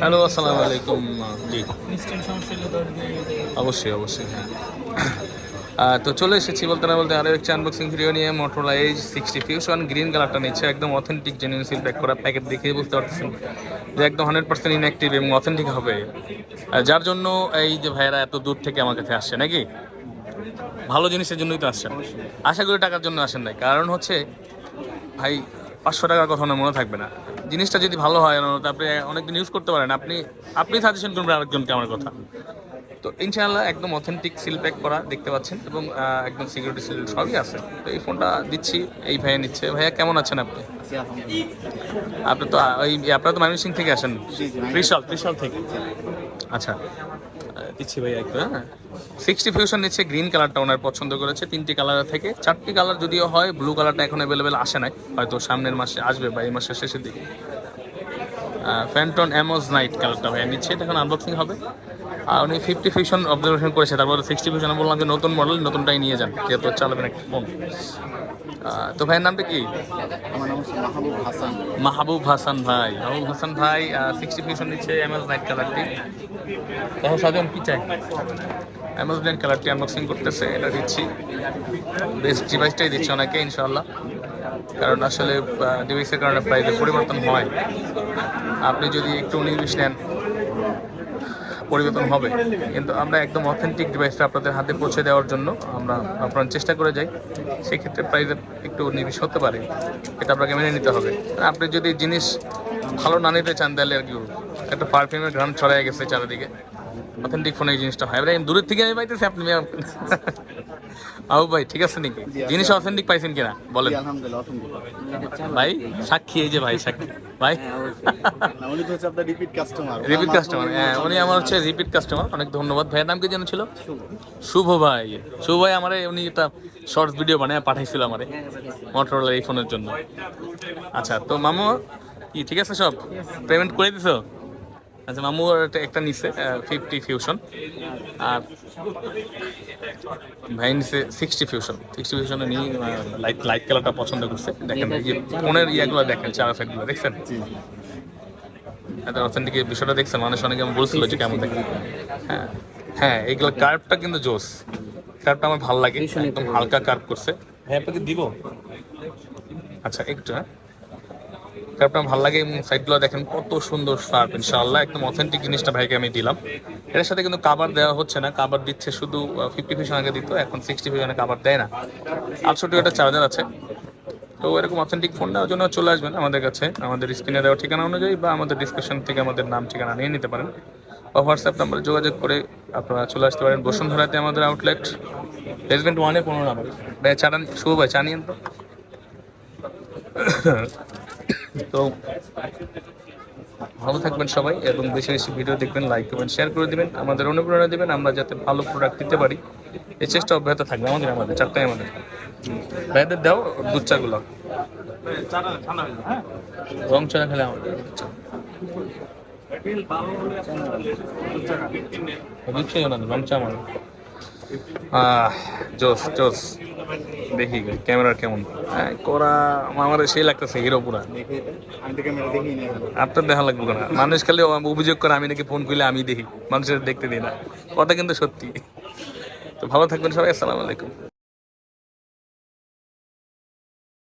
Hello আসসালামু আলাইকুম জি অবশ্যই অবশ্যই হ্যাঁ। তো চলে এসেছি বলতে না বলতে আরও একটি আনবক্সিং ভিডিও নিয়ে Motorola H sixty fusion green কালারটা নিচ্ছে একদম অথেন্টিক জেনুইন সিল প্যাক করা প্যাকেট দেখে বুঝতে পারতেছেন যে একদম হান্ড্রেড পার্সেন্ট ইনঅ্যাক্টিভ এবং অথেন্টিক হবে। যার জন্য এই যে ভাইয়েরা এত দূর থেকে আমার কাছে আসছে নাকি? ভালো জিনিসের জন্যই তো আসছেন। আশা করি টাকার জন্য আসেন নাই। কারণ হচ্ছে ভাই পাঁচশো টাকার কথা মনে থাকবে না। জিনিসটা যদি ভালো হয় আপনি অনেকদিন ইউজ করতে পারেন। আপনি আপনি সাজেশন করবেন আরেকজনকে আমার কথা। তো ইনশাআল্লাহ একদম অথেন্টিক সিল প্যাক করা দেখতে পাচ্ছেন এবং একদম সিকিউরিটি সিল সবই আছে। তো এই ফোনটা দিচ্ছি এই ভাইয়া নিচ্ছে। ভাইয়া কেমন আছেন আপনি? আপনি তো ওই আপনারা তো ময়মনসিং থেকে আসেন? ত্রিশাল ত্রিশাল থেকে। আচ্ছা। দিচ্ছি ভাই একটু সিক্সটি ফিউশন নিচ্ছে গ্রিন কালারটা ওনার পছন্দ করেছে। তিনটি কালার থেকে, চারটি কালার যদিও হয় ব্লু কালারটা এখন অ্যাভেলেবেল আসে নাই। হয়তো সামনের মাসে আসবে বা এই মাসের শেষের দিকে। ফ্যান্টন অ্যামোজ নাইট কালারটা ভাইয়া নিচ্ছে। এটা এখন আনবক্সিং হবে। আর উনি ফিফটি ফিউশন অবজারভেশন করেছে। তারপরে সিক্সটি ফিউশন বললাম যে নতুন মডেল নতুনটাই নিয়ে যান যেহেতু চালাবেন একটা ফোন তো ভাইয়ের নামটা কি? মাহবুব হাসান। মাহবুব হাসান ভাই। মাহবুব হাসান ভাই সিক্সটি ফিউশন নিচ্ছে অ্যামাজ নাইট কালারটি দেখো সাজন কি চাই? অ্যামাজ নাইট কালারটি আনবক্সিং করতেছে এটা দিচ্ছি। বেস্ট ডিভাইসটাই দিচ্ছে অনেকে ইনশাল্লাহ কারণ আসলে ডিভাইসের কারণে প্রাইসের পরিবর্তন হয়। আপনি যদি একটু উনিশ নেন পরিবর্তন হবে। কিন্তু আমরা একদম অথেন্টিক ডিভাইসটা আপনাদের হাতে পৌঁছে দেওয়ার জন্য আমরা আপনার চেষ্টা করে যাই। সেক্ষেত্রে প্রাইস একটু নিবিশ হতে পারে। এটা আপনাকে মেনে নিতে হবে। আপনি যদি জিনিস ভালো না নিতে চান তাহলে আর কি একটা পারফিউমের ঘ্রাণ ছড়াই গেছে চারিদিকে। অথেন্টিক ফোনে এই জিনিসটা হয়। এবার দূরের থেকে আমি পাইতেছি আপনি আউ ভাই ঠিক আছে নাকি? জিনিস অথেন্টিক পাইছেন কিনা? বলেন। ভাই সাক্ষী এই যে ভাই সাক্ষী। ভাই? উনি তো হচ্ছে আপনার রিপিট কাস্টমার রিপিট কাস্টমার হ্যাঁ উনি আমার হচ্ছে রিপিট কাস্টমার অনেক ধন্যবাদ। ভাইয়ের নাম কি যেন ছিল? শুভ। ভাই। শুভ ভাই আমার উনি একটা শর্টস ভিডিও বানায় পাঠাইছিল আমারে মোটরোলার এই ফোনের জন্য। আচ্ছা তো মামু কি ঠিক আছে সব? পেমেন্ট করে দিছো? আচ্ছা মামু একটা- নিছে ফিফটি ফিউশন আর ভাই নিছে সিক্সটি ফিউশন সিক্সটি ফিউশনে নিয়ে লাইট লাইট কালারটা পছন্দ করছে। দেখেন এই যে ফোনের ইয়েগুলো দেখেন চার সাইডগুলো দেখছেন? এটা অথেন্টিক বিষয়টা দেখছেন মানুষ অনেকে আমি বলছিল যে কেমন দেখে হ্যাঁ হ্যাঁ এইগুলো কার্ভটা কিন্তু জোস। কার্ভটা আমার ভালো লাগে একদম হালকা কার্ভ করছে। হ্যাঁ আপনাকে দিব? আচ্ছা একটু হ্যাঁ। আমার ভালো লাগে সাইডগুলো দেখেন, কত সুন্দর শার্প, ইনশাআল্লাহ। একদম অথেন্টিক জিনিসটা ভাইকে আমি দিলাম। এর সাথে কিন্তু কাবার দেওয়া হচ্ছে না। কাবার দিচ্ছে শুধু ফিফটি ফিউশন আগে দিত, এখন সিক্সটি ফিউশনে কাবার দেয় না। আটষট্টি ওটা চার্জার আছে। তো এরকম অথেন্টিক ফোন নেওয়ার জন্য চলে আসবেন আমাদের কাছে। আমাদের স্ক্রিনে দেওয়া ঠিকানা অনুযায়ী বা আমাদের ডিসক্রিপশন থেকে আমাদের নাম, ঠিকানা নিয়ে নিতে পারেন। বা হোয়াটসঅ্যাপ নাম্বারে যোগাযোগ করে আপনারা চলে আসতে পারেন। বসুন্ধরাতে আমাদের আউটলেট রেসিডেন্ট ওয়ানে পনেরো নাম্বার ভাই চাটান শুভ ভাই, চা নিয়েন তো। তো ভালো থাকবেন সবাই এবং বেশি বেশি ভিডিও দেখবেন লাইক করবেন শেয়ার করে দিবেন, আমাদের অনুপ্রেরণা দিবেন, আমরা যাতে ভালো প্রোডাক্ট দিতে পারি। এই চেষ্টা অব্যাহত থাকবে আমাদের আমাদের, চারটাই আমাদের। ভাইদের দাও দুধ চাগুলো রং চা খেলে আমাদের রং চা আমাদের জোস জোস। দেখি, ক্যামেরা কেমন? হ্যাঁ করা আমার সেই লাগতেছে, হিরো পুরা। আপনার দেখা লাগবে না। মানুষ খালি অভিযোগ করে, আমি নাকি ফোন করলে আমি দেখি। মানুষের দেখতে দিই না। কথা কিন্তু সত্যি। তো ভালো থাকবেন সবাই, আসসালামু আলাইকুম।